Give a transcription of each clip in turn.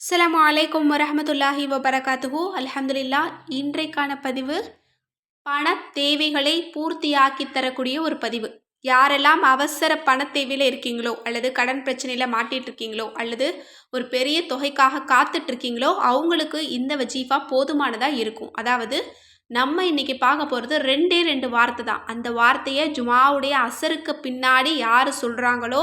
அஸ்லாம் அலைக்கும் வரமத்துல்லாஹி வபரகாத்துஹு அலமதுல்லா இன்றைக்கான பதிவு பண தேவைகளை பூர்த்தியாக்கி தரக்கூடிய ஒரு பதிவு. யாரெல்லாம் அவசர பண தேவையில் இருக்கீங்களோ அல்லது கடன் பிரச்சனையில் மாட்டிகிட்டு இருக்கீங்களோ அல்லது ஒரு பெரிய தொகைக்காக காத்துட்டு இருக்கீங்களோ அவங்களுக்கு இந்த வஜீஃபா போதுமானதாக இருக்கும். அதாவது நம்ம இன்றைக்கி பார்க்க போகிறது ரெண்டே ரெண்டு வார்த்தை தான். அந்த வார்த்தையை ஜுமாவுடைய அசருக்கு பின்னாடி யார் சொல்கிறாங்களோ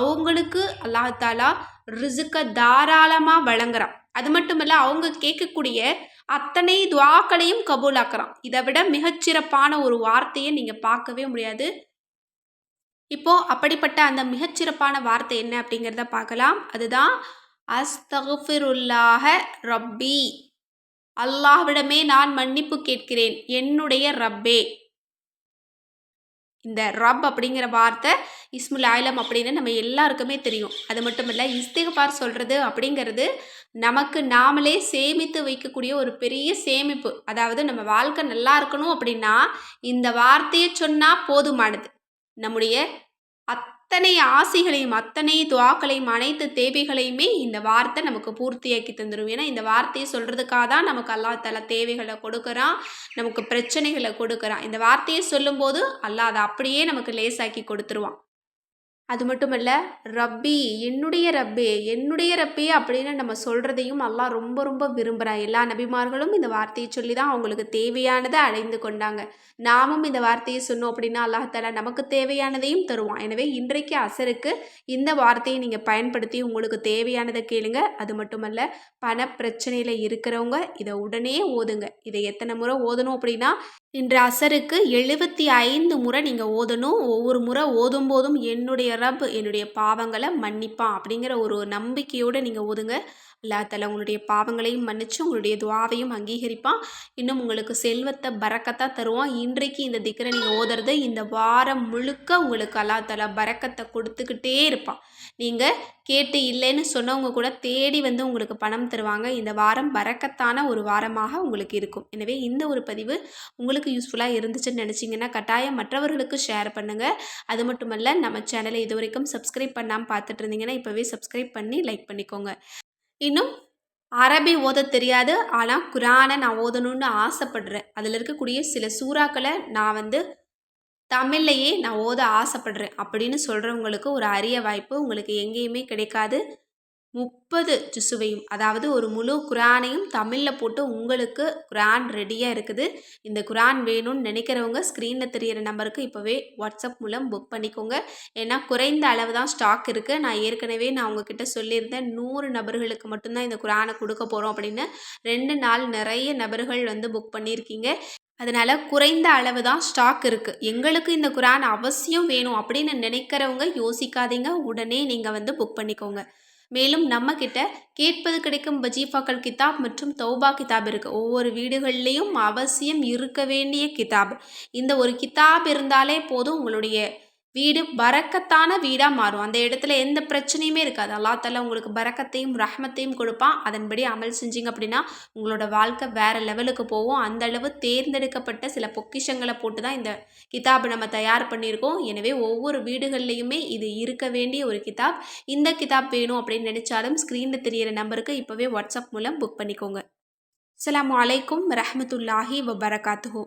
அவங்களுக்கு அல்லாஹாலா ரிசுக்கை தாராளமாக வழங்குறான். அது மட்டும் இல்லை அவங்க கேட்கக்கூடிய அத்தனை துவாக்களையும் கபூலாக்குறான். இதை விட மிகச்சிறப்பான ஒரு வார்த்தையை நீங்கள் பார்க்கவே முடியாது. இப்போ அப்படிப்பட்ட அந்த மிகச்சிறப்பான வார்த்தை என்ன அப்படிங்கிறத பார்க்கலாம். அதுதான் அஸ்தஃபிருல்லாஹ ரப்பி. அல்லாஹ்விடமே நான் மன்னிப்பு கேட்கிறேன். என்னுடைய ரப்பே. இந்த ரப் அப்படிங்கிற வார்த்தை இஸ்முல் ஆயிலம் அப்படின்னு நம்ம எல்லாருக்குமே தெரியும். அது மட்டும் இல்லை இஸ்திகபார் சொல்கிறது அப்படிங்கிறது நமக்கு நாமளே சேமித்து வைக்கக்கூடிய ஒரு பெரிய சேமிப்பு. அதாவது நம்ம வாழ்க்கை நல்லா இருக்கணும் அப்படின்னா இந்த வார்த்தையை சொன்னால் போதுமானது. நம்முடைய அத்தனை ஆசைகளையும் அத்தனை துவாக்களையும் அனைத்து தேவைகளையுமே இந்த வார்த்தை நமக்கு பூர்த்தியாக்கி தந்துடும் ஏன்னா இந்த வார்த்தையை சொல்கிறதுக்காக தான் நமக்கு அல்லா தல தேவைகளை கொடுக்குறான் நமக்கு பிரச்சனைகளை கொடுக்குறான். இந்த வார்த்தையை சொல்லும்போது அல்லா அதை அப்படியே நமக்கு லேசாக்கி கொடுத்துருவான். அது மட்டும் இல்லை ரப்பி என்னுடைய ரப்பே என்னுடைய ரப்பே அப்படின்னு நம்ம சொல்கிறதையும் அல்லாஹ் ரொம்ப ரொம்ப விரும்புகிறான் எல்லா நபிமார்களும் இந்த வார்த்தையை சொல்லி தான் அவங்களுக்கு தேவையானதை அடைந்து கொண்டாங்க. நாமும் இந்த வார்த்தையை சொன்னோம் அப்படின்னா அல்லாஹால நமக்கு தேவையானதையும் தருவான். எனவே இன்றைக்கு அசருக்கு இந்த வார்த்தையை நீங்கள் பயன்படுத்தி உங்களுக்கு தேவையானதை கேளுங்க. அது மட்டுமல்ல பண பிரச்சனையில் இருக்கிறவங்க இதை உடனே ஓதுங்க. இதை எத்தனை முறை ஓதணும் அப்படின்னா இன்று அசருக்கு எழுபத்தி ஐந்து முறை நீங்கள் ஓதணும். ஒவ்வொரு முறை ஓதும் போதும் என்னுடைய ரப் என்னுடைய பாவங்களை மன்னிப்பான் அப்படிங்கிற ஒரு நம்பிக்கையோடு நீங்கள் ஓதுங்க. அல்லாத்தால உங்களுடைய பாவங்களையும் மன்னிச்சு உங்களுடைய துவாவையும் அங்கீகரிப்பான். இன்னும் உங்களுக்கு செல்வத்தை பறக்கத்தான் தருவான். இன்றைக்கு இந்த திக்கரை நீங்கள் ஓதுறது இந்த வாரம் முழுக்க உங்களுக்கு அல்லாத்தால பறக்கத்தை கொடுத்துக்கிட்டே இருப்பான். நீங்கள் கேட்டு இல்லைன்னு சொன்னவங்க கூட தேடி வந்து உங்களுக்கு பணம் தருவாங்க. இந்த வாரம் பறக்கத்தான ஒரு வாரமாக உங்களுக்கு இருக்கும். எனவே இந்த ஒரு பதிவு உங்களுக்கு யூஸ்ஃபுல்லாக இருந்துச்சுன்னு நினச்சிங்கன்னா கட்டாயம் மற்றவர்களுக்கு ஷேர் பண்ணுங்கள் அது மட்டுமல்ல நம்ம சேனலை இது வரைக்கும் சப்ஸ்கிரைப் பண்ணாமல் பார்த்துட்டு இருந்தீங்கன்னா இப்போவே சப்ஸ்கிரைப் பண்ணி லைக் பண்ணிக்கோங்க. இன்னும் அரபி ஓத தெரியாது. ஆனால் குரானை நான் ஓதணும்னு ஆசைப்படுறேன். அதில் இருக்கக்கூடிய சில சூறாக்களை நான் வந்து தமிழ்லையே நான் ஓத ஆசைப்படுறேன். அப்படின்னு சொல்கிறவங்களுக்கு ஒரு அரிய வாய்ப்பு உங்களுக்கு எங்கேயுமே கிடைக்காது. முப்பது ஜுசுவையும் அதாவது ஒரு முழு குரானையும் தமிழில் போட்டு உங்களுக்கு குரான் ரெடியாக இருக்குது. இந்த குரான் வேணும்னு நினைக்கிறவங்க ஸ்க்ரீனில் தெரியிற நம்பருக்கு இப்போவே வாட்ஸ்அப் மூலம் புக் பண்ணிக்கோங்க. ஏன்னா குறைந்த அளவு தான் ஸ்டாக் இருக்குது நான் ஏற்கனவே நான் உங்ககிட்ட சொல்லியிருந்தேன் நூறு நபர்களுக்கு மட்டும்தான் இந்த குரானை கொடுக்க போகிறோம் அப்படின்னு. ரெண்டு நாள் நிறைய நபர்கள் வந்து புக் பண்ணியிருக்கீங்க. அதனால் குறைந்த அளவு தான் ஸ்டாக் இருக்குது எங்களுக்கு இந்த குரான் அவசியம் வேணும் அப்படின்னு நினைக்கிறவங்க யோசிக்காதீங்க. உடனே நீங்கள் வந்து புக் பண்ணிக்கோங்க. மேலும் நம்மக்கிட்ட கேட்பது கிடைக்கும் வஜீஃபாக்கள் கிதாப் மற்றும் தௌபா கிதாப் இருக்குது ஒவ்வொரு வீடுகள்லேயும் அவசியம் இருக்க வேண்டிய கிதாப். இந்த ஒரு கிதாப் இருந்தாலே போதும் உங்களுடைய வீடு பறக்கத்தான வீடாக மாறும். அந்த இடத்துல எந்த பிரச்சனையுமே இருக்காது. அல்லா தால உங்களுக்கு பறக்கத்தையும் ரஹமத்தையும் கொடுப்பான். அதன்படி அமல் செஞ்சீங்க அப்படின்னா உங்களோட வாழ்க்கை வேறு லெவலுக்கு போகும். அந்த அளவு தேர்ந்தெடுக்கப்பட்ட சில பொக்கிஷங்களை போட்டு தான் இந்த கிதாப் நம்ம தயார் பண்ணியிருக்கோம். எனவே ஒவ்வொரு வீடுகள்லையுமே இது இருக்க வேண்டிய ஒரு கிதாப். இந்த கிதாப் வேணும் அப்படின்னு நினச்சாலும் ஸ்க்ரீனில் தெரியிற நம்பருக்கு இப்போவே வாட்ஸ்அப் மூலம் புக் பண்ணிக்கோங்க. அலாம் வலைக்கம் ரஹமத்துல்லாஹி வபரகாத்துஹூ.